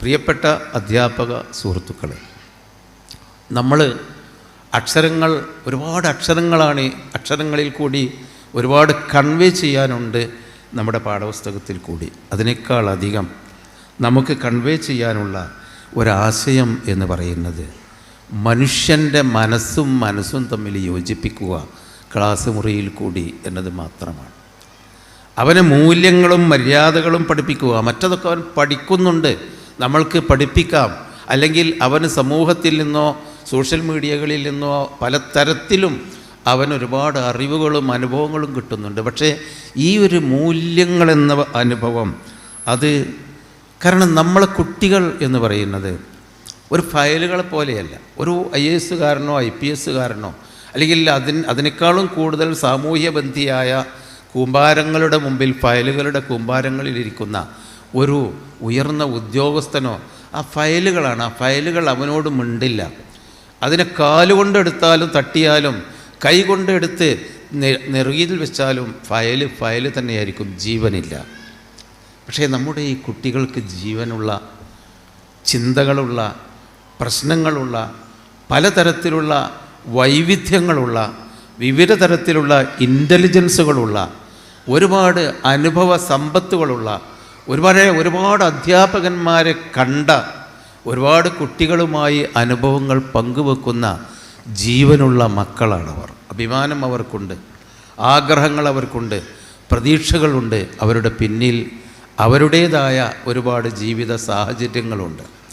പ്രിയപ്പെട്ട അധ്യാപക സുഹൃത്തുക്കളെ നമ്മൾ അക്ഷരങ്ങൾ ഒരുപാട് അക്ഷരങ്ങളാണ് അക്ഷരങ്ങളിൽ കൂടി ഒരുപാട് കൺവേ ചെയ്യാനുണ്ട് നമ്മുടെ പാഠപുസ്തകത്തിൽ കൂടി. അതിനേക്കാൾ അധികം നമുക്ക് കൺവേ ചെയ്യാനുള്ള ഒരാശയം എന്ന് പറയുന്നത് മനുഷ്യന്റെ മനസ്സും മനസ്സും തമ്മിൽ യോജിപ്പിക്കുക ക്ലാസ് മുറിയിൽ കൂടി എന്നത് മാത്രമാണ്. അവന് മൂല്യങ്ങളും മര്യാദകളും പഠിപ്പിക്കുക മറ്റതൊക്കെ അവൻ പഠിക്കുന്നുണ്ട്. നമ്മൾക്ക് പഠിപ്പിക്കാം. അല്ലെങ്കിൽ അവന് സമൂഹത്തിൽ നിന്നോ സോഷ്യൽ മീഡിയകളിൽ നിന്നോ പലതരത്തിലും അവൻ ഒരുപാട് അറിവുകളും അനുഭവങ്ങളും കിട്ടുന്നുണ്ട്. പക്ഷേ ഈ ഒരു മൂല്യങ്ങളെന്ന അനുഭവം അത് കാരണം നമ്മളെ കുട്ടികൾ എന്ന് പറയുന്നത് ഒരു ഫയലുകളെ പോലെയല്ല. ഒരു ഐ എ എസുകാരനോ ഐ പി എസുകാരനോ അല്ലെങ്കിൽ അതിന് അതിനേക്കാളും കൂടുതൽ സാമൂഹ്യബന്ധിയായ കൂമ്പാരങ്ങളുടെ മുമ്പിൽ ഫയലുകളുടെ കൂമ്പാരങ്ങളിലിരിക്കുന്ന ഒരു ഉയർന്ന ഉദ്യോഗസ്ഥനോ ആ ഫയലുകളാണ് ആ ഫയലുകൾ അവനോട് മിണ്ടില്ല. അതിനെ കാലുകൊണ്ടെടുത്താലും തട്ടിയാലും കൈ കൊണ്ടെടുത്ത് നെ- നെറുകിയിൽ വെച്ചാലും ഫയൽ ഫയൽ തന്നെയായിരിക്കും ജീവനില്ല. പക്ഷേ നമ്മുടെ ഈ കുട്ടികൾക്ക് ജീവനുള്ള ചിന്തകളുള്ള പ്രശ്നങ്ങളുള്ള പലതരത്തിലുള്ള വൈവിധ്യങ്ങളുള്ള വിവിധ തരത്തിലുള്ള ഇന്റലിജൻസുകളുള്ള ഒരുപാട് അനുഭവ സമ്പത്തുകളുള്ള ഒരുപാട് ഒരുപാട് അധ്യാപകന്മാരെ കണ്ട ഒരുപാട് കുട്ടികളുമായി അനുഭവങ്ങൾ പങ്കുവെക്കുന്ന ജീവനുള്ള മക്കളാണ് അവർ അഭിമാനം അവർക്കുണ്ട്. ആഗ്രഹങ്ങൾ അവർക്കുണ്ട്. പ്രതീക്ഷകളുണ്ട്. അവരുടെ പിന്നിൽ അവരുടേതായ ഒരുപാട് ജീവിത സാഹചര്യങ്ങളുണ്ട്.